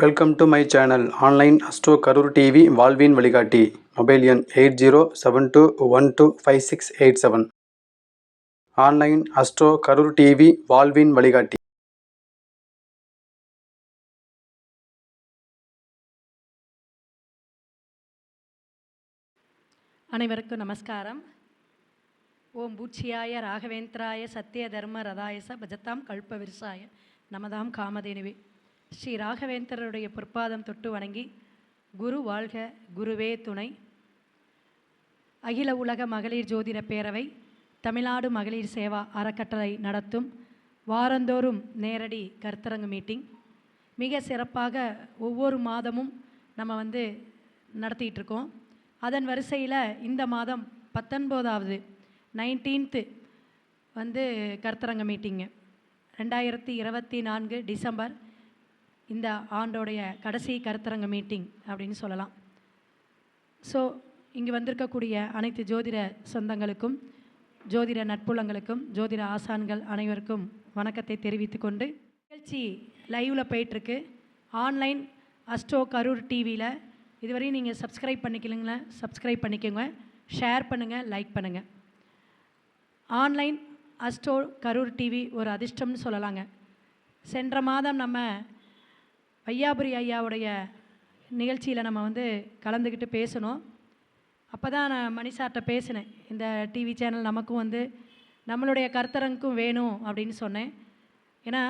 Welcome to my channel online astro Karur TV வாழ்வின் வழிகாட்டி mobile எண் eight zero seven two one two five six eight seven online astro Karur TV வாழ்வின் வழிகாட்டி அனைவருக்கும் நமஸ்காரம். ஓம் பூச்சியாய ராகவேந்திராய சத்திய தர்ம ரதாயச பஜத்தாம் கல்ப விருசாய நமதாம் காமதேனுவே. ஸ்ரீ ராகவேந்திரருடைய பொற்பாதம் தொட்டு வணங்கி குரு வாழ்க குருவே துணை. அகில உலக மகளிர் ஜோதிட பேரவை தமிழ்நாடு மகளிர் சேவா அறக்கட்டளை நடத்தும் வாரந்தோறும் நேரடி கருத்தரங்கு மீட்டிங். மிக சிறப்பாக ஒவ்வொரு மாதமும் நம்ம வந்து நடத்திட்டு இருக்கோம். அதன் வரிசையில் இந்த மாதம் பத்தொன்பதாவது நைன்டீன்த்து வந்து கருத்தரங்க மீட்டிங்கு. ரெண்டாயிரத்தி இருபத்தி நான்கு டிசம்பர் இந்த ஆண்டோடைய கடைசி கருத்தரங்க மீட்டிங் அப்படின்னு சொல்லலாம். ஸோ இங்கே வந்திருக்கக்கூடிய அனைத்து ஜோதிட சொந்தங்களுக்கும் ஜோதிட நட்புலங்களுக்கும் ஜோதிட ஆசான்கள் அனைவருக்கும் வணக்கத்தை தெரிவித்து கொண்டு நிகழ்ச்சி லைவில் போயிட்டுருக்கு. ஆன்லைன் அஸ்டோ கரூர் டிவியில் இதுவரையும் நீங்கள் சப்ஸ்கிரைப் பண்ணிக்கலங்களா? சப்ஸ்கிரைப் பண்ணிக்கோங்க. ஷேர் பண்ணுங்கள் லைக் பண்ணுங்கள் ஆன்லைன் அஸ்டோ கரூர் டிவி ஒரு அதிர்ஷ்டம்னு சொல்லலாங்க. சென்ற மாதம் நம்ம வையாபுரி ஐயாவுடைய நிகழ்ச்சியில் நம்ம வந்து கலந்துக்கிட்டு பேசணும். அப்போ தான் நான் மணிசார்கிட்ட பேசினேன். இந்த டிவி சேனல் நமக்கும் வந்து நம்மளுடைய கருத்தரங்குக்கும் வேணும் அப்படின்னு சொன்னேன். ஏன்னா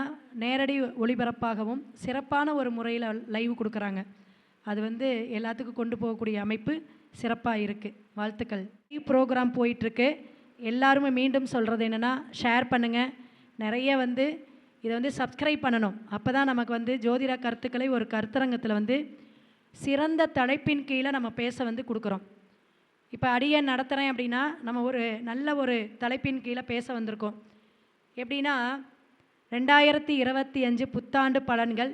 நேரடி ஒளிபரப்பாகவும் சிறப்பான ஒரு முறையில் லைவ் கொடுக்குறாங்க. அது வந்து எல்லாத்துக்கும் கொண்டு போகக்கூடிய அமைப்பு சிறப்பாக இருக்குது வாழ்த்துக்கள். ப்ரோக்ராம் போயிட்டுருக்கு எல்லாருமே மீண்டும் சொல்கிறது என்னென்னா ஷேர் பண்ணுங்கள் நிறைய வந்து இதை வந்து சப்ஸ்கிரைப் பண்ணணும். அப்போ தான் நமக்கு வந்து ஜோதிட கருத்துக்களை ஒரு கருத்தரங்கத்தில் வந்து சிறந்த தலைப்பின் கீழே நம்ம பேச வந்து கொடுக்குறோம். இப்போ அடியை நடத்துகிறேன் அப்படின்னா நம்ம ஒரு நல்ல ஒரு தலைப்பின் கீழே பேச வந்திருக்கோம். எப்படின்னா ரெண்டாயிரத்தி இருபத்தி அஞ்சு புத்தாண்டு பலன்கள்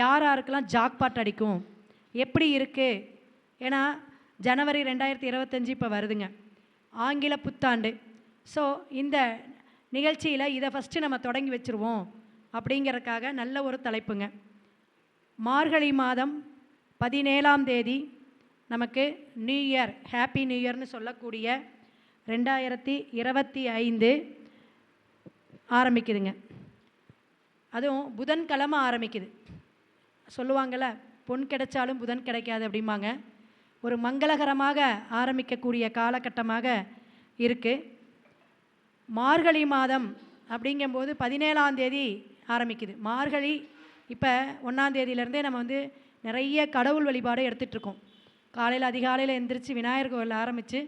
யார் யாருக்கெல்லாம் ஜாக்பாட் அடிக்கும்? எப்படி இருக்குது ஏன்னா ஜனவரி ரெண்டாயிரத்தி இருபத்தஞ்சி இப்போ வருதுங்க. ஆங்கில புத்தாண்டு. ஸோ இந்த நிகழ்ச்சியில் இதை ஃபஸ்ட்டு நம்ம தொடங்கி வச்சுருவோம். அப்படிங்கிறதுக்காக நல்ல ஒரு தலைப்புங்க. மார்கழி மாதம் பதினேழாம் தேதி நமக்கு நியூ இயர் ஹாப்பி நியூ இயர்னு சொல்லக்கூடிய ரெண்டாயிரத்தி இருபத்தி ஐந்து ஆரம்பிக்குதுங்க. அதுவும் புதன்கிழமை ஆரம்பிக்குது. சொல்லுவாங்கள்ல பொன் கிடைச்சாலும் புதன் கிடைக்காது அப்படிம்பாங்க. ஒரு மங்களகரமாக ஆரம்பிக்கக்கூடிய காலகட்டமாக இருக்குது மார்கழி மாதம் அப்படிங்கும்போது பதினேழாம் தேதி ஆரம்பிக்குது. மார்கழி இப்போ ஒன்றாந்தேதியிலேருந்தே நம்ம வந்து நிறைய கடவுள் வழிபாடு எடுத்துகிட்ருக்கோம் காலையில் அதிகாலையில் எந்திரிச்சு விநாயகர் கோயில் ஆரம்பித்து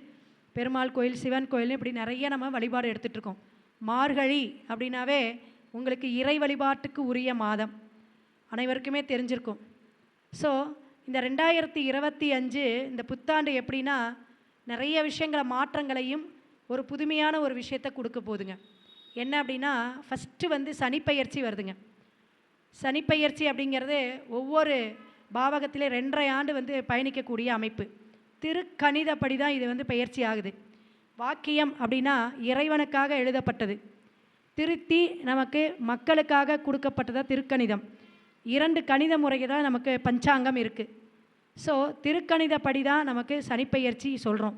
பெருமாள் கோயில் சிவன் கோயில் இப்படி நிறைய நம்ம வழிபாடு எடுத்துகிட்ருக்கோம் மார்கழி அப்படின்னாவே உங்களுக்கு இறை வழிபாட்டுக்கு உரிய மாதம். அனைவருக்குமே தெரிஞ்சிருக்கும். ஸோ இந்த ரெண்டாயிரத்தி இருபத்தி அஞ்சு இந்த புத்தாண்டு எப்படின்னா நிறைய விஷயங்களை மாற்றங்களையும் ஒரு புதுமையான ஒரு விஷயத்தை கொடுக்க போகுதுங்க. என்ன அப்படின்னா ஃபஸ்ட்டு வந்து சனிப்பெயர்ச்சி வருதுங்க. சனிப்பெயர்ச்சி அப்படிங்கிறது ஒவ்வொரு பாவகத்திலே ரெண்டரை ஆண்டு வந்து பயணிக்கக்கூடிய அமைப்பு. திருக்கணிதப்படி தான் இது வந்து பெயர்ச்சி ஆகுது. வாக்கியம் அப்படின்னா இறைவனுக்காக எழுதப்பட்டது. திருத்தி நமக்கு மக்களுக்காக கொடுக்கப்பட்டதா திருக்கணிதம். இரண்டு கணித முறைக்கு தான் நமக்கு பஞ்சாங்கம் இருக்குது ஸோ திருக்கணிதப்படி தான் நமக்கு சனிப்பெயர்ச்சி சொல்கிறோம்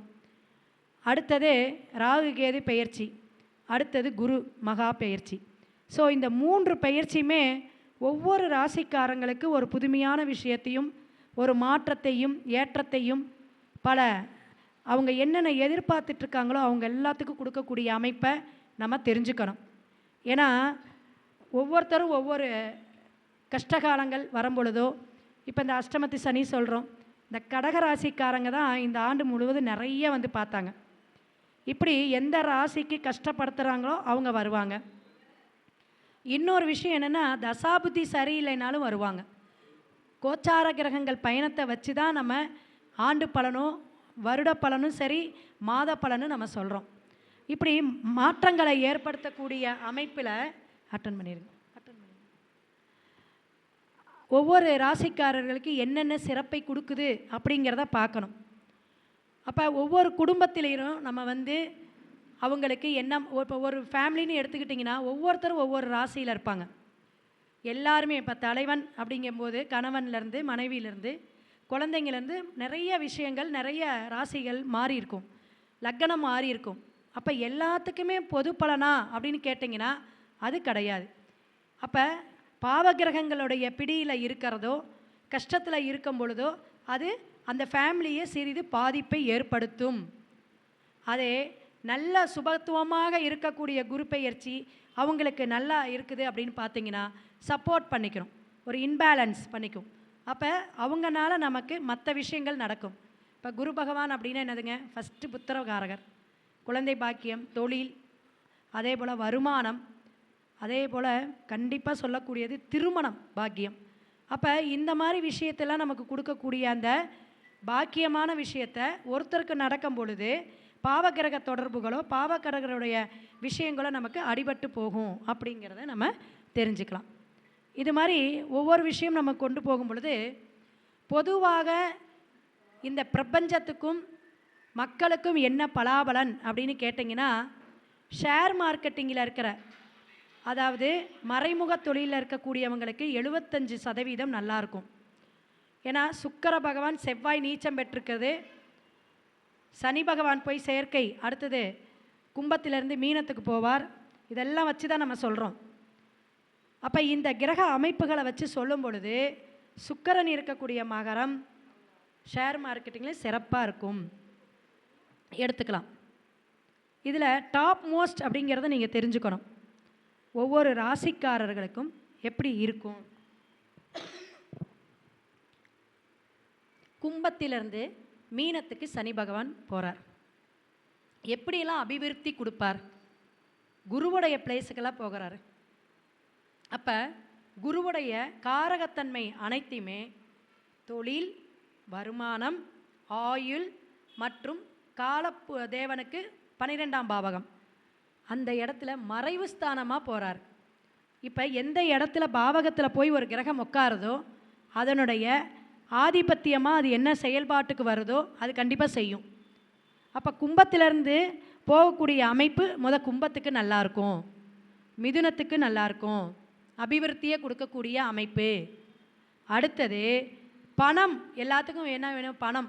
அடுத்தது ராகு கேது பெயர்ச்சி. அடுத்தது குரு மகா பெயர்ச்சி. ஸோ இந்த மூன்று பெயர்ச்சியுமே ஒவ்வொரு ராசிக்காரங்களுக்கு ஒரு புதுமையான விஷயத்தையும் ஒரு மாற்றத்தையும் ஏற்றத்தையும் பல அவங்க என்னென்ன எதிர்பார்த்துட்ருக்காங்களோ அவங்க எல்லாத்துக்கும் கொடுக்கக்கூடிய அமைப்பை நம்ம தெரிஞ்சுக்கணும். ஏன்னா ஒவ்வொருத்தரும் ஒவ்வொரு கஷ்டகாலங்கள் வரும்பொழுதோ இப்போ இந்த அஷ்டமத்தி சனி சொல்கிறோம் இந்த கடகராசிக்காரங்க தான் இந்த ஆண்டு முழுவதும் நிறைய வந்து பார்த்தாங்க. இப்படி எந்த ராசிக்கு கஷ்டப்படுத்துகிறாங்களோ அவங்க வருவாங்க. இன்னொரு விஷயம் என்னென்னா தசாபுத்தி சரியில்லைனாலும் வருவாங்க. கோச்சார கிரகங்கள் பயணத்தை வச்சு தான் நம்ம ஆண்டு பலனும் வருட பலனும் சரி மாத பலனும் நம்ம சொல்கிறோம் இப்படி மாற்றங்களை ஏற்படுத்தக்கூடிய அமைப்பில் அட்டன் பண்ணிடுங்க அட்டன் பண்ணி ஒவ்வொரு ராசிக்காரர்களுக்கு என்னென்ன சிறப்பை கொடுக்குது அப்படிங்கிறத பார்க்கணும். அப்போ ஒவ்வொரு குடும்பத்திலையும் நம்ம வந்து அவங்களுக்கு என்ன இப்போ ஒரு ஃபேமிலின்னு எடுத்துக்கிட்டிங்கன்னா ஒவ்வொருத்தரும் ஒவ்வொரு ராசியில் இருப்பாங்க. எல்லாருமே இப்போ தலைவன் அப்படிங்கும்போது கணவன்லேருந்து மனைவியிலேருந்து குழந்தைங்கலேருந்து நிறைய விஷயங்கள் நிறைய ராசிகள் மாறி இருக்கும். லக்கணம் மாறி இருக்கும். அப்போ எல்லாத்துக்குமே பொது பலனா அப்படின்னு கேட்டிங்கன்னா அது கிடையாது. அப்போ பாவகிரகங்களுடைய பிடியில் இருக்கிறதோ கஷ்டத்தில் இருக்கும் பொழுதோ அது அந்த ஃபேமிலியை சிறிது பாதிப்பை ஏற்படுத்தும். அதே நல்ல சுபத்துவமாக இருக்கக்கூடிய குரு பெயர்ச்சி அவங்களுக்கு நல்லா இருக்குது அப்படின்னு பார்த்தீங்கன்னா சப்போர்ட் பண்ணிக்கிறோம் ஒரு இன்பேலன்ஸ் பண்ணிக்கும். அப்போ அவங்கனால நமக்கு மற்ற விஷயங்கள் நடக்கும். இப்போ குரு பகவான் அப்படின்னா என்னதுங்க? ஃபஸ்ட்டு புத்திரகாரகர். குழந்தை பாக்கியம் தொழில் அதே போல் வருமானம் அதே போல் கண்டிப்பாக சொல்லக்கூடியது திருமணம் பாக்கியம். அப்போ இந்த மாதிரி விஷயத்தெல்லாம் நமக்கு கொடுக்கக்கூடிய அந்த பாக்கியமான விஷயத்தை ஒருத்தருக்கு நடக்கும் பொழுது பாவகிரக தொடர்புகளோ பாவகிரகருடைய விஷயங்களோ நமக்கு அடிபட்டு போகும் அப்படிங்கிறத நம்ம தெரிஞ்சுக்கலாம். இது மாதிரி ஒவ்வொரு விஷயம் நம்ம கொண்டு போகும் பொழுது பொதுவாக இந்த பிரபஞ்சத்துக்கும் மக்களுக்கும் என்ன பலாபலன் அப்படின்னு கேட்டிங்கன்னா ஷேர் மார்க்கெட்டிங்கில் இருக்கிற அதாவது மறைமுக தொழிலில் இருக்கக்கூடியவங்களுக்கு எழுபத்தஞ்சு சதவீதம் நல்லாயிருக்கும். ஏன்னா சுக்கர பகவான் செவ்வாய் நீச்சம் பெற்றிருக்கிறது சனி பகவான் போய் செயற்கை அடுத்தது கும்பத்திலேருந்து மீனத்துக்கு போவார். இதெல்லாம் வச்சு தான் நம்ம சொல்கிறோம் அப்போ இந்த கிரக அமைப்புகளை வச்சு சொல்லும் பொழுது சுக்கரன் இருக்கக்கூடிய மகரம் ஷேர் மார்க்கெட்டிங்கில் சிறப்பாக இருக்கும். எடுத்துக்கலாம். இதில் டாப் மோஸ்ட் அப்படிங்கிறத நீங்கள் தெரிஞ்சுக்கணும். ஒவ்வொரு ராசிக்காரர்களுக்கும் எப்படி இருக்கும்? கும்பத்திலிருந்து மீனத்துக்கு சனி பகவான் போகிறார் எப்படியெல்லாம் அபிவிருத்தி கொடுப்பார்? குருவுடைய பிளேஸுக்கெல்லாம் போகிறாரு. அப்போ குருவுடைய காரகத்தன்மை அனைத்தையுமே தொழில் வருமானம் ஆயுள் மற்றும் காலப்பு தேவனுக்கு பன்னிரெண்டாம் பாவகம். அந்த இடத்துல மறைவு ஸ்தானமாக போகிறார் இப்போ எந்த இடத்துல பாவகத்தில் போய் ஒரு கிரகம் உட்காருதோ அதனுடைய ஆதிபத்தியமாக அது என்ன செயல்பாட்டுக்கு வருதோ அது கண்டிப்பாக செய்யும். அப்போ கும்பத்திலேருந்து போகக்கூடிய அமைப்பு முத கும்பத்துக்கு நல்லாயிருக்கும் மிதுனத்துக்கு நல்லாயிருக்கும் அபிவிருத்தியை கொடுக்கக்கூடிய அமைப்பு. அடுத்தது பணம். எல்லாத்துக்கும் என்ன வேணும்? பணம்.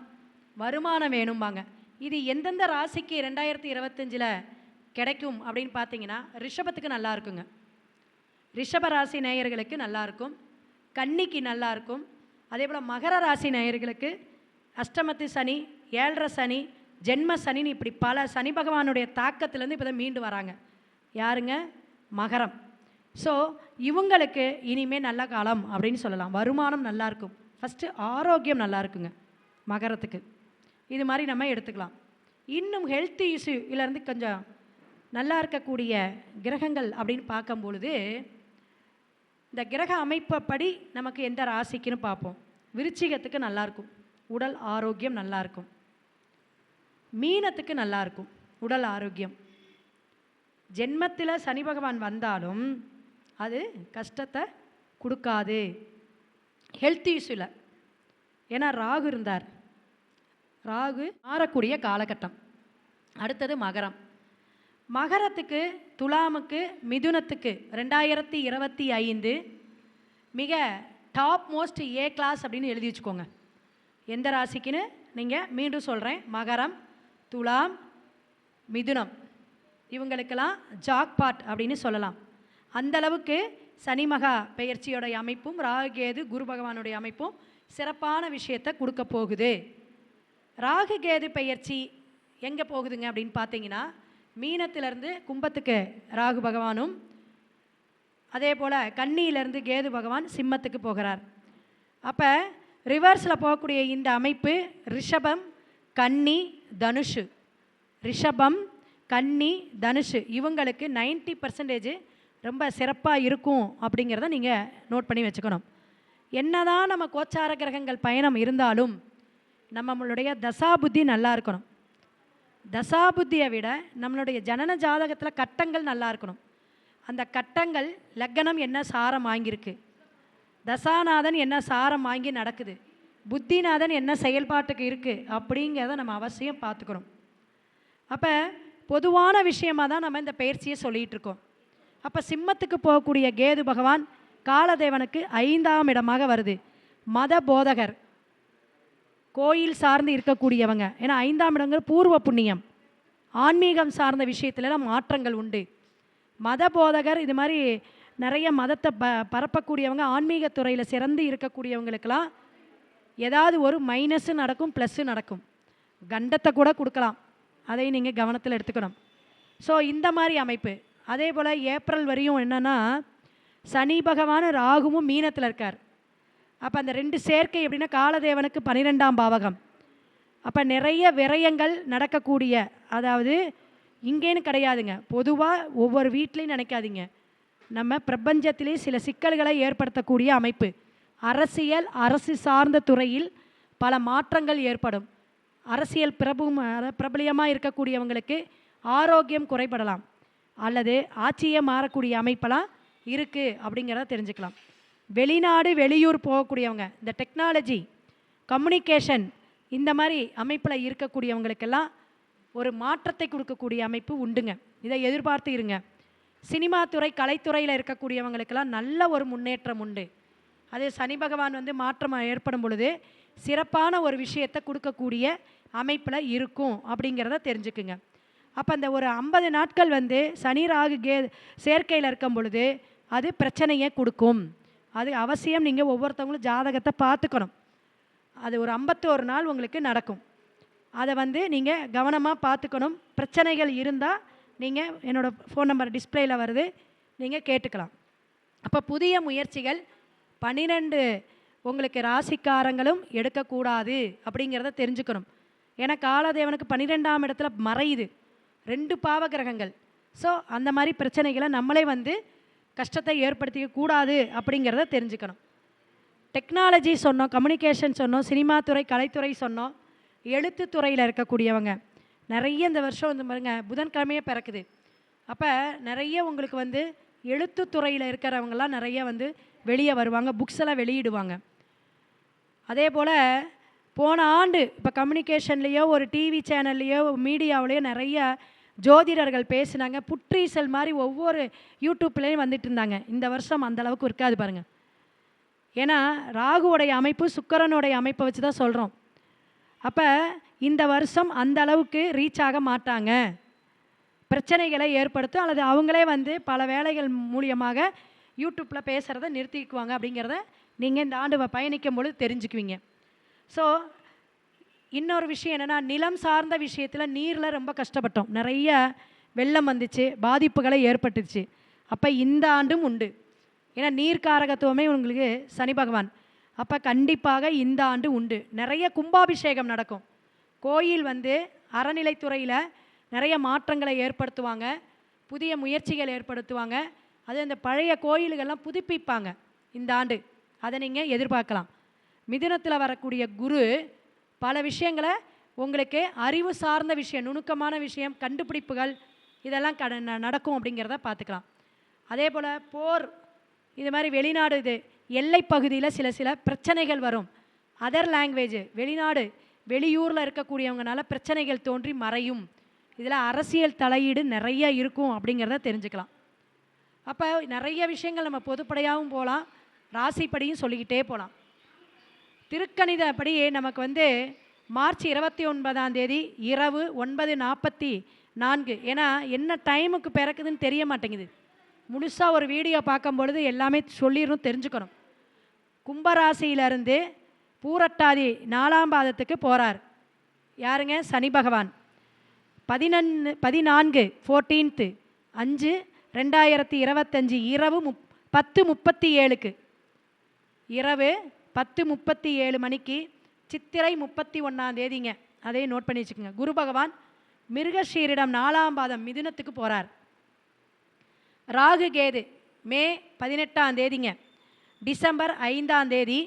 வருமானம் வேணும்பாங்க. இது எந்தெந்த ராசிக்கு ரெண்டாயிரத்தி இருபத்தஞ்சில் கிடைக்கும் அப்படின்னு பார்த்தீங்கன்னா ரிஷபத்துக்கு நல்லா இருக்குங்க. ரிஷப ராசி நேயர்களுக்கு நல்லா இருக்கும். கன்னிக்கு நல்லாயிருக்கும் அதே போல் மகர ராசி நேயர்களுக்கு அஷ்டமத்து சனி ஏழரை சனி ஜென்ம சனின்னு இப்படி பல சனி பகவானுடைய தாக்கத்திலேருந்து இப்போ தான் மீண்டு வராங்க. யாருங்க? மகரம். ஸோ இவங்களுக்கு இனிமேல் நல்ல காலம் அப்படின்னு சொல்லலாம். வருமானம் நல்லாயிருக்கும் ஃபஸ்ட்டு ஆரோக்கியம் நல்லா இருக்குங்க மகரத்துக்கு. இது மாதிரி நம்ம எடுத்துக்கலாம். இன்னும் ஹெல்த் இஷ்யூலேருந்து கொஞ்சம் நல்லா இருக்கக்கூடிய கிரகங்கள் அப்படின்னு பார்க்கும் பொழுது இந்த கிரக அமைப்பப்படி நமக்கு எந்த ராசிக்குன்னு பார்ப்போம். விருச்சிகத்துக்கு நல்லாயிருக்கும் உடல் ஆரோக்கியம் நல்லாயிருக்கும் மீனத்துக்கு நல்லாயிருக்கும் உடல் ஆரோக்கியம். ஜென்மத்தில் சனி பகவான் வந்தாலும் அது கஷ்டத்தை கொடுக்காது. ஹெல்த் இஷ்யூவில் ஏன்னா ராகு இருந்தார். ராகு மாறக்கூடிய காலகட்டம். அடுத்தது மகரம். மகரத்துக்கு துலாமுக்கு மிதுனத்துக்கு ரெண்டாயிரத்தி இருபத்தி ஐந்து மிக டாப் மோஸ்ட் ஏ கிளாஸ் அப்படின்னு எழுதி வச்சுக்கோங்க. எந்த ராசிக்குன்னு நீங்கள் மீண்டும் சொல்கிறேன் மகரம் துலாம் மிதுனம். இவங்களுக்கெல்லாம் ஜாக்பாட் அப்படின்னு சொல்லலாம். அந்த அளவுக்கு சனி மகா பெயர்ச்சியோடைய அமைப்பும் ராகுகேது குரு பகவானுடைய அமைப்பும் சிறப்பான விஷயத்தை கொடுக்க போகுது. ராகு கேது பெயர்ச்சி எங்கே போகுதுங்க அப்படின்னு பார்த்தீங்கன்னா மீனத்திலிருந்து கும்பத்துக்கு ராகு பகவானும் அதே போல் கன்னியிலேருந்து கேது பகவான் சிம்மத்துக்கு போகிறார். அப்போ ரிவர்ஸில் போகக்கூடிய இந்த அமைப்பு ரிஷபம் கன்னி தனுஷு. ரிஷபம் கன்னி தனுஷு இவங்களுக்கு 90% பர்சன்டேஜ் ரொம்ப சிறப்பாக இருக்கும் அப்படிங்கிறத நீங்கள் நோட் பண்ணி வச்சுக்கணும். என்னதான் நம்ம கோச்சார கிரகங்கள் பயணம் இருந்தாலும் நம்மளுடைய தசாபுத்தி நல்லா இருக்கணும். தசாபுத்தியை விட நம்மளுடைய ஜனன ஜாதகத்தில் கட்டங்கள் நல்லா இருக்கணும். அந்த கட்டங்கள் லக்னம் என்ன சாரம் வாங்கியிருக்கு? தசாநாதன் என்ன சாரம் வாங்கி நடக்குது? புத்திநாதன் என்ன செயல்பாட்டுக்கு இருக்குது அப்படிங்கிறத நம்ம அவசியம் பார்த்துக்கணும். அப்போ பொதுவான விஷயமாக தான் நம்ம இந்த பயிற்சியை சொல்லிகிட்டு இருக்கோம். அப்போ சிம்மத்துக்கு போகக்கூடிய கேது பகவான் காலதேவனுக்கு ஐந்தாம் இடமாக வருது. மத போதகர். கோயில் சார்ந்து இருக்கக்கூடியவங்க. ஏன்னா ஐந்தாம் இடங்கள் பூர்வ புண்ணியம். ஆன்மீகம் சார்ந்த விஷயத்துலலாம் மாற்றங்கள் உண்டு. மத போதகர் இது மாதிரி நிறைய மதத்தை ப பரப்பக்கூடியவங்க ஆன்மீகத்துறையில் சிறந்து இருக்கக்கூடியவங்களுக்கெல்லாம் ஏதாவது ஒரு மைனஸு நடக்கும் ப்ளஸ்ஸு நடக்கும். கண்டத்தை கூட கொடுக்கலாம். அதை நீங்கள் கவனத்தில் எடுத்துக்கணும். ஸோ இந்த மாதிரி அமைப்பு. அதே போல் ஏப்ரல் வரையும் என்னென்னா சனி பகவான் ராகுவும் மீனத்தில் இருக்கார். அப்போ அந்த ரெண்டு சேர்க்கை எப்படின்னா காலதேவனுக்கு பன்னிரெண்டாம் பாவகம். அப்போ நிறைய விரயங்கள் நடக்கக்கூடிய அதாவது இங்கேன்னு கிடையாதுங்க. பொதுவாக ஒவ்வொரு வீட்லேயும் நினைக்காதீங்க. நம்ம பிரபஞ்சத்திலே சில சிக்கல்களை ஏற்படுத்தக்கூடிய அமைப்பு. அரசியல் அரசு சார்ந்த துறையில் பல மாற்றங்கள் ஏற்படும். அரசியல் பிரபு பிரபலியமாக இருக்கக்கூடியவங்களுக்கு ஆரோக்கியம் குறைபடலாம். அல்லது ஆட்சியே மாறக்கூடிய அமைப்பெல்லாம் இருக்குது அப்படிங்கிறத தெரிஞ்சுக்கலாம். வெளிநாடு வெளியூர் போகக்கூடியவங்க இந்த டெக்னாலஜி கம்யூனிகேஷன் இந்த மாதிரி அமைப்பில் இருக்கக்கூடியவங்களுக்கெல்லாம் ஒரு மாற்றத்தை கொடுக்கக்கூடிய அமைப்பு உண்டுங்க. இதை எதிர்பார்த்து இருங்க. சினிமா துறை கலைத்துறையில் இருக்கக்கூடியவங்களுக்கெல்லாம் நல்ல ஒரு முன்னேற்றம் உண்டு. அதே சனி பகவான் வந்து மாற்றம் ஏற்படும் பொழுது சிறப்பான ஒரு விஷயத்தை கொடுக்கக்கூடிய அமைப்பில் இருக்கும் அப்படிங்கிறத தெரிஞ்சுக்குங்க. அப்போ அந்த ஒரு ஐம்பது நாட்கள் வந்து சனி ராகு கே சேர்க்கையில் இருக்கும் பொழுது அது பிரச்சனையை கொடுக்கும். அது அவசியம். நீங்கள் ஒவ்வொருத்தவங்களும் ஜாதகத்தை பார்த்துக்கணும். அது ஒரு ஐம்பத்தோரு நாள் உங்களுக்கு நடக்கும். அதை வந்து நீங்கள் கவனமாக பார்த்துக்கணும். பிரச்சனைகள் இருந்தால் நீங்கள் என்னோடய ஃபோன் நம்பர் டிஸ்பிளேயில் வருது. நீங்கள் கேட்டுக்கலாம். அப்போ புதிய முயற்சிகள் பன்னிரெண்டு உங்களுக்கு ராசிக்காரங்களும் எடுக்கக்கூடாது அப்படிங்கிறத தெரிஞ்சுக்கணும். ஏன்னா காலதேவனுக்கு பன்னிரெண்டாம் இடத்துல மறையுது. ரெண்டு பாவகிரகங்கள் ஸோ அந்த மாதிரி பிரச்சனைகளை நம்மளே வந்து கஷ்டத்தை ஏற்படுத்திக்க கூடாது அப்படிங்கிறத தெரிஞ்சுக்கணும். டெக்னாலஜி சொன்னோம் கம்யூனிகேஷன் சொன்னோம் சினிமா துறை கலைத்துறை சொன்னோம். எழுத்து துறையில் இருக்கக்கூடியவங்க. நிறைய இந்த வருஷம் வந்து பாருங்க புதன்கிழமையே பிறக்குது. அப்போ நிறைய உங்களுக்கு வந்து எழுத்து துறையில் இருக்கிறவங்கலாம் நிறைய வந்து வெளியே வருவாங்க புக்ஸ் எல்லாம் வெளியிடுவாங்க. அதே போல் போன ஆண்டு இப்போ கம்யூனிகேஷன்லேயோ ஒரு டிவி சேனல்லையோ மீடியாவிலையோ நிறைய ஜோதிடர்கள் பேசினாங்க புற்றீசல் மாதிரி ஒவ்வொரு யூடியூப்லேயும் வந்துட்டு இருந்தாங்க. இந்த வருஷம் அந்த அளவுக்கு இருக்காது பாருங்கள் ஏன்னா ராகுவோடைய அமைப்பு சுக்கரனுடைய அமைப்பை வச்சு தான் சொல்கிறோம் அப்போ இந்த வருஷம் அந்த அளவுக்கு ரீச் ஆக மாட்டாங்க. பிரச்சனைகளை ஏற்படுத்தும் அல்லது அவங்களே வந்து பல வேலைகள் மூலியமாக யூடியூப்பில் பேசுகிறத நிறுத்திக்குவாங்க அப்படிங்கிறத நீங்கள் இந்த ஆண்டு வ- பயணிக்கும் பொழுது தெரிஞ்சுக்குவீங்க. ஸோ இன்னொரு விஷயம் என்னென்னா நிலம் சார்ந்த விஷயத்தில் நீரில் ரொம்ப கஷ்டப்பட்டோம். நிறைய வெள்ளம் வந்துச்சு பாதிப்புகளை ஏற்பட்டுச்சு. அப்போ இந்த ஆண்டும் உண்டு. ஏன்னா நீர்க்காரகத்துவமே உங்களுக்கு சனி பகவான். அப்போ கண்டிப்பாக இந்த ஆண்டு உண்டு. நிறைய கும்பாபிஷேகம் நடக்கும். கோயில் வந்து அறநிலைத்துறையில் நிறைய மாற்றங்களை ஏற்படுத்துவாங்க. புதிய முயற்சிகள் ஏற்படுத்துவாங்க. அது அந்த பழைய கோயில்கள்லாம் புதுப்பிப்பாங்க. இந்த ஆண்டு. அதை நீங்கள் எதிர்பார்க்கலாம். மிதுனத்தில் வரக்கூடிய குரு பல விஷயங்களை உங்களுக்கு அறிவு சார்ந்த விஷயம் நுணுக்கமான விஷயம் கண்டுபிடிப்புகள் இதெல்லாம் கட ந- நடக்கும் அப்படிங்கிறத பார்த்துக்கலாம். அதே போல் போர் இது மாதிரி வெளிநாடு இது எல்லை பகுதியில் சில சில பிரச்சனைகள் வரும். அதர் லாங்குவேஜ் வெளிநாடு வெளியூரில் இருக்கக்கூடியவங்கனால பிரச்சனைகள் தோன்றி மறையும். இதில் அரசியல் தலையீடு நிறைய இருக்கும் அப்படிங்கிறத தெரிஞ்சுக்கலாம். அப்போ நிறைய விஷயங்கள் நம்ம பொதுப்படையாகவும் போகலாம் ராசிப்படியும் சொல்லிக்கிட்டே போகலாம் திருக்கணிதப்படி நமக்கு வந்து மார்ச் இருபத்தி ஒன்பதாம் தேதி இரவு ஒன்பது நாற்பத்தி நான்கு. ஏன்னா என்ன டைமுக்கு பிறக்குதுன்னு தெரிய மாட்டேங்குது. முழுசாக ஒரு வீடியோ பார்க்கும் பொழுது எல்லாமே சொல்லிடணும் தெரிஞ்சுக்கணும். கும்பராசியிலிருந்து பூரட்டாதி நாலாம் பாதத்துக்கு போகிறார் யாருங்க? சனி பகவான். பதினொன்று பதினான்கு ஃபோர்டீன்த்து அஞ்சு ரெண்டாயிரத்தி இருபத்தஞ்சி இரவு முப் பத்து முப்பத்தி ஏழுக்கு. இரவு பத்து முப்பத்தி ஏழு மணிக்கு சித்திரை முப்பத்தி ஒன்றாம் தேதிங்க. அதையும் நோட் பண்ணி வச்சுக்கோங்க. குரு பகவான் மிருகஷீரிடம் நாலாம் பாதம் மிதுனத்துக்கு போகிறார் ராகு கேது மே பதினெட்டாம் தேதிங்க. டிசம்பர் ஐந்தாம் தேதி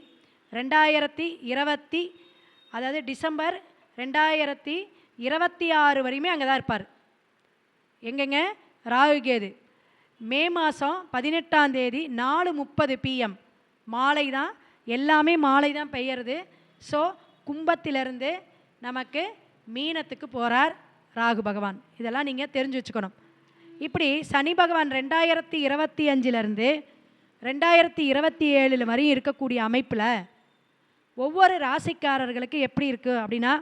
ரெண்டாயிரத்தி இருபத்தி அதாவது டிசம்பர் ரெண்டாயிரத்தி இருபத்தி ஆறு வரையுமே அங்கே தான் இருப்பார். எங்கெங்க? ராகு கேது. மே மாதம் பதினெட்டாம் தேதி நாலு முப்பது பிஎம் மாலை தான் எல்லாமே மாலை தான் பெய்யறது. ஸோ கும்பத்திலிருந்து நமக்கு மீனத்துக்கு போகிறார் ராகு பகவான். இதெல்லாம் நீங்கள் தெரிஞ்சு வச்சுக்கணும். இப்படி சனி பகவான் ரெண்டாயிரத்தி இருபத்தி அஞ்சிலிருந்து ரெண்டாயிரத்தி இருபத்தி ஏழில் வரையும் இருக்கக்கூடிய அமைப்பில் ஒவ்வொரு ராசிக்காரர்களுக்கு எப்படி இருக்குது அப்படின்னா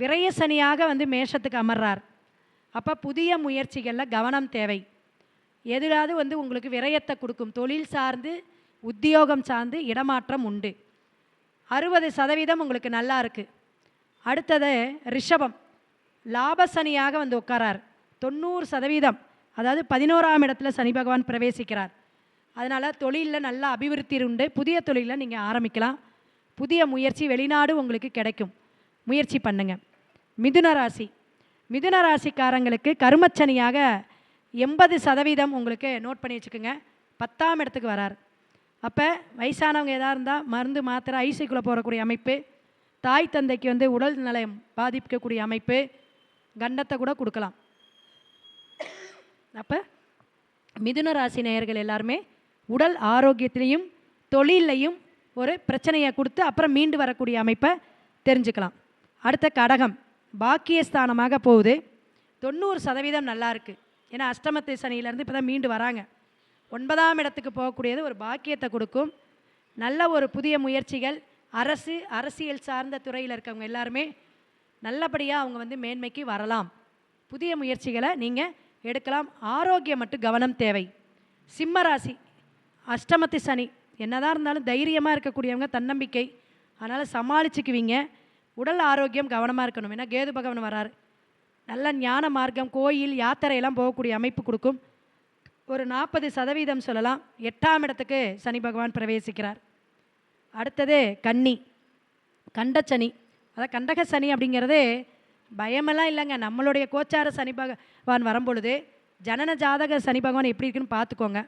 விரய சனியாக வந்து மேஷத்துக்கு அமர்றார். அப்போ புதிய முயற்சிகளில் கவனம் தேவை. எதிராவது வந்து உங்களுக்கு விரயத்தை கொடுக்கும். தொழில் சார்ந்து உத்தியோகம் சார்ந்து இடமாற்றம் உண்டு. அறுபது சதவீதம் உங்களுக்கு நல்லா இருக்குது அடுத்தது ரிஷபம். லாபசனியாக வந்து உட்காரார். தொண்ணூறு சதவீதம் அதாவது பதினோராம் இடத்துல சனி பகவான் பிரவேசிக்கிறார். அதனால் தொழிலில் நல்ல அபிவிருத்தி உண்டு. புதிய தொழிலில் நீங்கள் ஆரம்பிக்கலாம். புதிய முயற்சி வெளிநாடு உங்களுக்கு கிடைக்கும். முயற்சி பண்ணுங்க. மிதுன ராசி. மிதுன ராசிக்காரங்களுக்கு கருமச்சனியாக எண்பது சதவீதம் உங்களுக்கு நோட் பண்ணி வச்சுக்கோங்க. பத்தாம் இடத்துக்கு வரார். அப்போ வயசானவங்க எதாக இருந்தால் மருந்து மாத்திரை ஐசிக்குள்ளே போகக்கூடிய அமைப்பு தாய் தந்தைக்கு வந்து உடல் நலம் பாதிக்கக்கூடிய அமைப்பு கண்டத்தை கூட கொடுக்கலாம். அப்போ மிதுன ராசி நேயர்கள் எல்லாருமே உடல் ஆரோக்கியத்திலையும் தொழிலையும் ஒரு பிரச்சனையை கொடுத்து அப்புறம் மீண்டு வரக்கூடிய அமைப்பை தெரிஞ்சுக்கலாம். அடுத்த கடகம் பாக்கியஸ்தானமாக போகுது. தொண்ணூறு சதவீதம் நல்லா இருக்குது ஏன்னா அஷ்டமத்தை சனியிலேருந்து இப்போ தான் மீண்டு வராங்க. ஒன்பதாம் இடத்துக்கு போகக்கூடியது ஒரு பாக்கியத்தை கொடுக்கும். நல்ல ஒரு புதிய முயற்சிகள். அரசு அரசியல் சார்ந்த துறையில் இருக்கவங்க எல்லாருமே நல்லபடியாக அவங்க வந்து மேன்மைக்கு வரலாம். புதிய முயற்சிகளை நீங்கள் எடுக்கலாம். ஆரோக்கியம் மட்டும் கவனம் தேவை. சிம்ம ராசி அஷ்டமத்து சனி. என்னதான் இருந்தாலும் தைரியமாக இருக்கக்கூடியவங்க தன்னம்பிக்கை. அதனால் சமாளிச்சுக்குவீங்க. உடல் ஆரோக்கியம் கவனமாக இருக்கணும். ஏன்னா கேது பகவான் வராரு. நல்ல ஞான மார்க்கம் கோயில் யாத்திரையெல்லாம் போகக்கூடிய அமைப்பு கொடுக்கும். ஒரு நாற்பது சதவீதம் சொல்லலாம். எட்டாம் இடத்துக்கு சனி பகவான் பிரவேசிக்கிறார். அடுத்தது கன்னி. கண்டச்சனி அதாவது கண்டக சனி அப்படிங்கிறது பயமெல்லாம் இல்லைங்க. நம்மளுடைய கோச்சார சனி பகவான் வரும்பொழுது ஜனன ஜாதக சனி பகவான் எப்படி இருக்குன்னு பார்த்துக்கோங்க.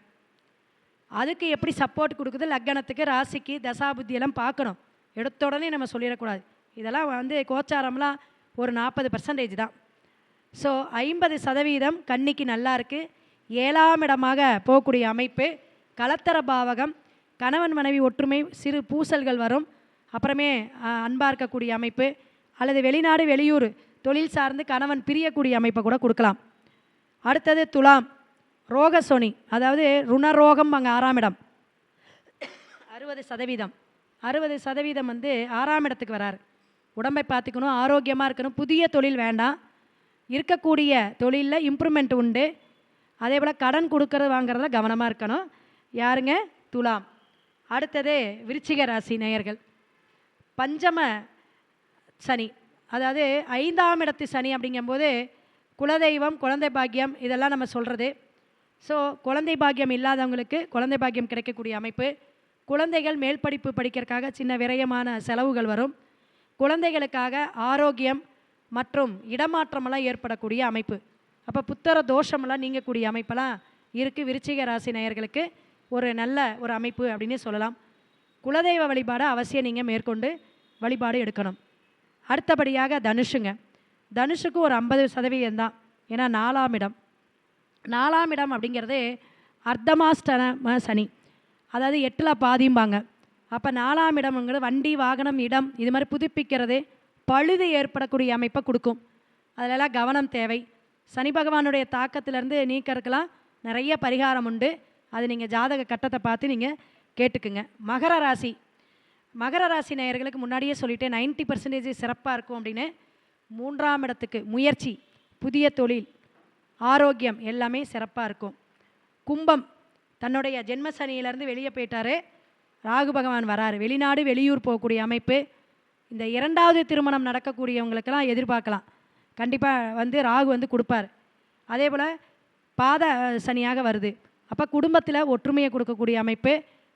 அதுக்கு எப்படி சப்போர்ட் கொடுக்குது? லக்கணத்துக்கு ராசிக்கு தசாபுத்தியெல்லாம் பார்க்கணும். எடுத்த உடனே நம்ம சொல்லிடக்கூடாது. இதெல்லாம் வந்து கோச்சாரம்லாம் ஒரு நாற்பது பர்சன்டேஜ் தான். ஸோ ஐம்பது சதவீதம் கன்னிக்கு நல்லா இருக்குது ஏழாம் இடமாக போகக்கூடிய அமைப்பு கலத்தர பாவகம் கணவன் மனைவி ஒற்றுமை சிறு பூசல்கள் வரும். அப்புறமே அன்பாக இருக்கக்கூடிய அமைப்பு அல்லது வெளிநாடு வெளியூர் தொழில் சார்ந்து கணவன் பிரியக்கூடிய அமைப்பை கூட கொடுக்கலாம். அடுத்தது துலாம் ரோகசோனி அதாவது ருணரோகம் அங்கே ஆறாம் இடம். அறுபது சதவீதம். அறுபது சதவீதம் வந்து ஆறாம் இடத்துக்கு வராரு. உடம்பை பார்த்துக்கணும் ஆரோக்கியமாக இருக்கணும் புதிய தொழில் வேண்டாம். இருக்கக்கூடிய தொழிலில் இம்ப்ரூவ்மெண்ட் உண்டு. அதே போல் கடன் கொடுக்கறது வாங்குறதுல கவனமாக இருக்கணும். யாருங்க? துலாம். அடுத்தது விருச்சிக ராசி நேயர்கள். பஞ்சம சனி. அதாவது ஐந்தாம் இடத்து சனி அப்படிங்கும்போது குலதெய்வம் குழந்தை பாக்கியம் இதெல்லாம் நம்ம சொல்கிறது ஸோ குழந்தை பாக்கியம் இல்லாதவங்களுக்கு குழந்தை பாக்கியம் கிடைக்கக்கூடிய அமைப்பு. குழந்தைகள் மேல் படிப்பு படிக்கிறதுக்காக சின்ன விரயமான செலவுகள் வரும். குழந்தைகளுக்காக ஆரோக்கியம் மற்றும் இடமாற்றமெல்லாம் ஏற்படக்கூடிய அமைப்பு. அப்போ புத்தர தோஷமெல்லாம் நீங்கக்கூடிய அமைப்பெல்லாம் இருக்குது விருச்சிக ராசி நேயர்களுக்கு ஒரு நல்ல ஒரு அமைப்பு அப்படின்னு சொல்லலாம். குலதெய்வ வழிபாடை அவசியம் நீங்கள் மேற்கொண்டு வழிபாடு எடுக்கணும். அடுத்தபடியாக தனுஷுங்க. தனுஷுக்கு ஒரு ஐம்பது சதவீதம் தான். ஏன்னா நாலாம் இடம். நாலாம் இடம் அப்படிங்கிறது அர்த்தமாஷ்டம சனி. அதாவது எட்டில் பாதிம்பாங்க. அப்போ நாலாம் இடம்ங்கிறது வண்டி வாகனம் இடம் இது மாதிரி புதுப்பிக்கிறது பழுது ஏற்படக்கூடிய அமைப்பை கொடுக்கும். அதிலெல்லாம் கவனம் தேவை. சனி பகவானுடைய தாக்கத்திலேருந்து நீக்கிறதுக்கெல்லாம் நிறைய பரிகாரம் உண்டு. அது நீங்கள் ஜாதக கட்டத்தை பார்த்து நீங்கள் கேட்டுக்குங்க. மகர ராசி. மகர ராசி நேயர்களுக்கு முன்னாடியே சொல்லிட்டேன் நைன்ட்டி பர்சன்டேஜ் சிறப்பாக இருக்கும் அப்படின்னு. மூன்றாம் இடத்துக்கு முயற்சி புதிய தொழில் ஆரோக்கியம் எல்லாமே சிறப்பாக இருக்கும். கும்பம் தன்னுடைய ஜென்ம சனியிலேருந்து வெளியே போயிட்டார். ராகு பகவான் வராரு. வெளிநாடு வெளியூர் போகக்கூடிய அமைப்பு. இந்த இரண்டாவது திருமணம் நடக்கக்கூடியவங்களுக்கெல்லாம் எதிர்பார்க்கலாம். கண்டிப்பாக வந்து ராகு வந்து கொடுப்பார். அதே போல் பாத சனியாக வருது. அப்போ குடும்பத்தில் ஒற்றுமையை கொடுக்கக்கூடிய அமைப்பு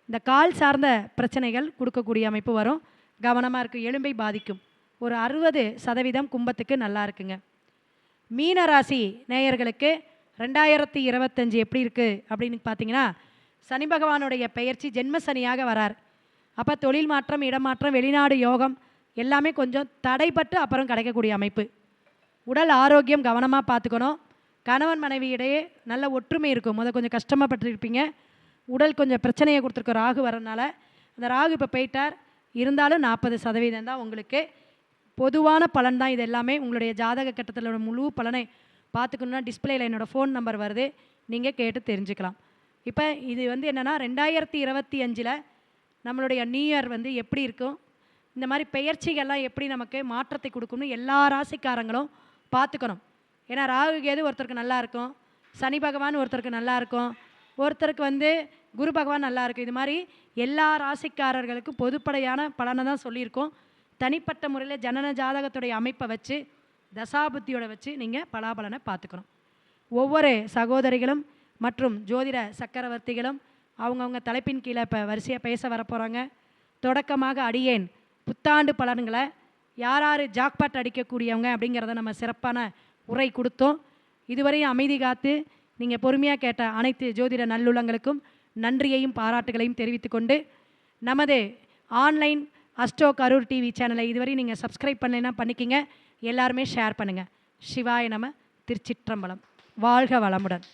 இந்த கால் சார்ந்த பிரச்சனைகள் கொடுக்கக்கூடிய அமைப்பு வரும். கவனமாக இருக்கும் எலும்பை பாதிக்கும். ஒரு அறுபது சதவீதம் கும்பத்துக்கு நல்லா இருக்குங்க. மீன ராசி நேயர்களுக்கு ரெண்டாயிரத்தி இருபத்தஞ்சு எப்படி இருக்குது அப்படின்னு பார்த்தீங்கன்னா சனி பகவானுடைய பெயர்ச்சி ஜென்ம சனியாக வரார். அப்போ தொழில் மாற்றம் இடமாற்றம் வெளிநாடு யோகம் எல்லாமே கொஞ்சம் தடைப்பட்டு அப்புறம் கிடைக்கக்கூடிய அமைப்பு. உடல் ஆரோக்கியம் கவனமாக பார்த்துக்கணும். கணவன் மனைவி இடையே நல்ல ஒற்றுமை இருக்கும். முத கொஞ்சம் கஷ்டமாகப்பட்டிருப்பீங்க உடல் கொஞ்சம் பிரச்சனையை கொடுத்துருக்கோம் ராகு வரனால அந்த ராகு இப்போ போயிட்டார். இருந்தாலும் நாற்பது சதவீதம் தான் உங்களுக்கு. பொதுவான பலன் தான் இது எல்லாமே. உங்களுடைய ஜாதக கட்டத்தில் முழு பலனை பார்த்துக்கணுன்னா டிஸ்பிளேயில் என்னோடய ஃபோன் நம்பர் வருது. நீங்கள் கேட்டு தெரிஞ்சுக்கலாம். இப்போ இது வந்து என்னென்னா ரெண்டாயிரத்தி இருபத்தி அஞ்சில் நம்மளுடைய நியூ இயர் வந்து எப்படி இருக்கும்? இந்த மாதிரி பெயர்ச்சிகள்லாம் எப்படி நமக்கு மாற்றத்தை கொடுக்கும்னு எல்லா ராசிக்காரங்களும் பார்த்துக்கணும். ஏன்னா ராகு கேது ஒருத்தருக்கு நல்லா இருக்கும். சனி பகவான் ஒருத்தருக்கு நல்லா இருக்கும். ஒருத்தருக்கு வந்து குரு பகவான் நல்லா இருக்கும் இது மாதிரி எல்லா ராசிக்காரர்களுக்கும் பொதுப்படையான பலனை தான் சொல்லியிருக்கோம். தனிப்பட்ட முறையில் ஜனன ஜாதகத்துடைய அமைப்பை வச்சு தசாபுத்தியோட வச்சு நீங்கள் பலாபலனை பார்த்துக்கணும். ஒவ்வொரு சகோதரிகளும் மற்றும் ஜோதிட சக்கரவர்த்திகளும் அவங்கவுங்க தலைப்பின் கீழே இப்போ வரிசையாக பேச வரப்போகிறாங்க தொடக்கமாக அடியேன் புத்தாண்டு பலன்களை யார் யார் ஜாக்பாட் அடிக்கக்கூடியவங்க அப்படிங்கிறத நம்ம சிறப்பான உரை கொடுத்தோம். இதுவரையும் அமைதி காத்து நீங்கள் பொறுமையாக கேட்ட அனைத்து ஜோதிட நல்லுள்ளங்களுக்கும் நன்றியையும் பாராட்டுகளையும் தெரிவித்துக்கொண்டு நமது ஆன்லைன் அஸ்டோ கரூர் டிவி சேனலை இதுவரை நீங்கள் சப்ஸ்கிரைப் பண்ணலைன்னா பண்ணிக்கிங்க. எல்லாருமே ஷேர் பண்ணுங்கள் சிவாய நம திருச்சிற்றம்பலம். வாழ்க வளமுடன்.